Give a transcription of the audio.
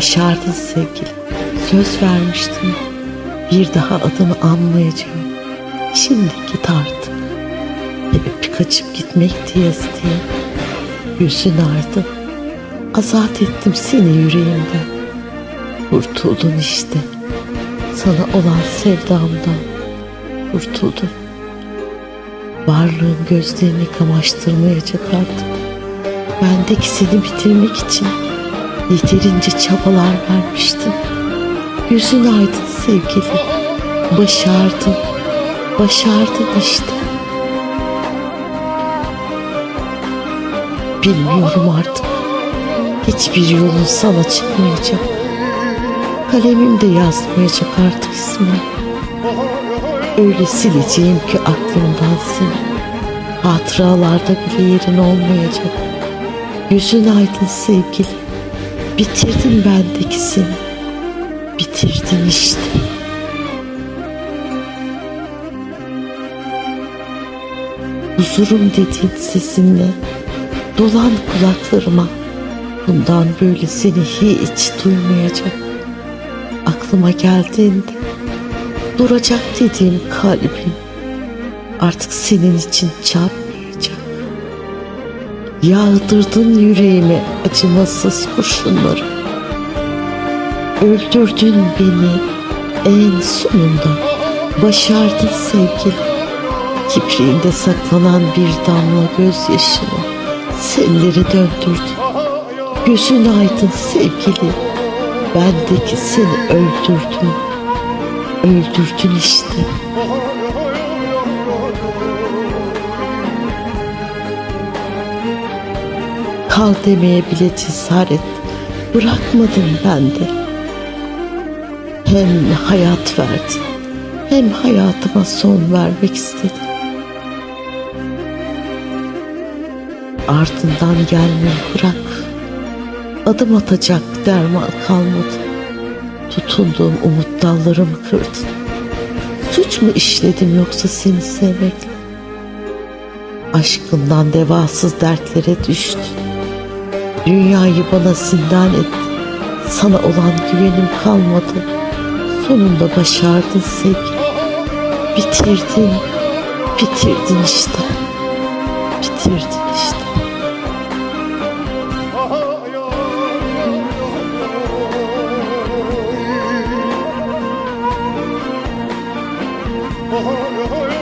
Başardın sevgilim. Söz vermiştin. Bir daha adını anmayacağım. Şimdi git artık. Hep kaçıp gitmek diye diye. Yüzün ardı. Azat ettim seni yüreğimden. Kurtuldun işte. Sana olan sevdamdan kurtuldum. Varlığın gözlerini kamaştırmayacak artık. Bendeki seni bitirmek için yeterince çabalar vermiştim. Yüzün aydın sevgili. Başardın. Başardın işte. Bilmiyorum artık. Hiçbir yolun sana çıkmayacak. Kalemim de yazmayacak artık ismini. Öyle sileceğim ki aklımdan seni. Hatıralarda bile yerin olmayacak. Yüzün aydın sevgili. Bitirdin bendeki seni. Bitirdin işte. Huzurum dediğin sesinle dolan kulaklarıma. Bundan böyle seni hiç duymayacak. Aklıma geldiğinde duracak dediğim kalbim artık senin için çarpmayacak. Yağdırdın yüreğime acımasız kurşunları. Öldürdün beni en sonunda. Başardın sevgilim. Kipriğinde saklanan bir damla gözyaşını selleri döndürdün. Gözün aydın sevgili. Bendeki seni öldürdün. Öldürdün işte. Kal demeye bile cesaret bırakmadın bende. Hem hayat verdin hem hayatıma son vermek istedim. Ardından gelmeyi bırak. Adım atacak derman kalmadı. Tutunduğum umut dallarımı kırdın. Suç mu işledim yoksa seni sevmekle? Aşkından devasız dertlere düştün. Dünyayı bana zindan ettin. Sana olan güvenim kalmadı. Sonunda başardın sevgili. Bitirdin, bitirdin işte. Bitirdin işte. Oh, oh, oh.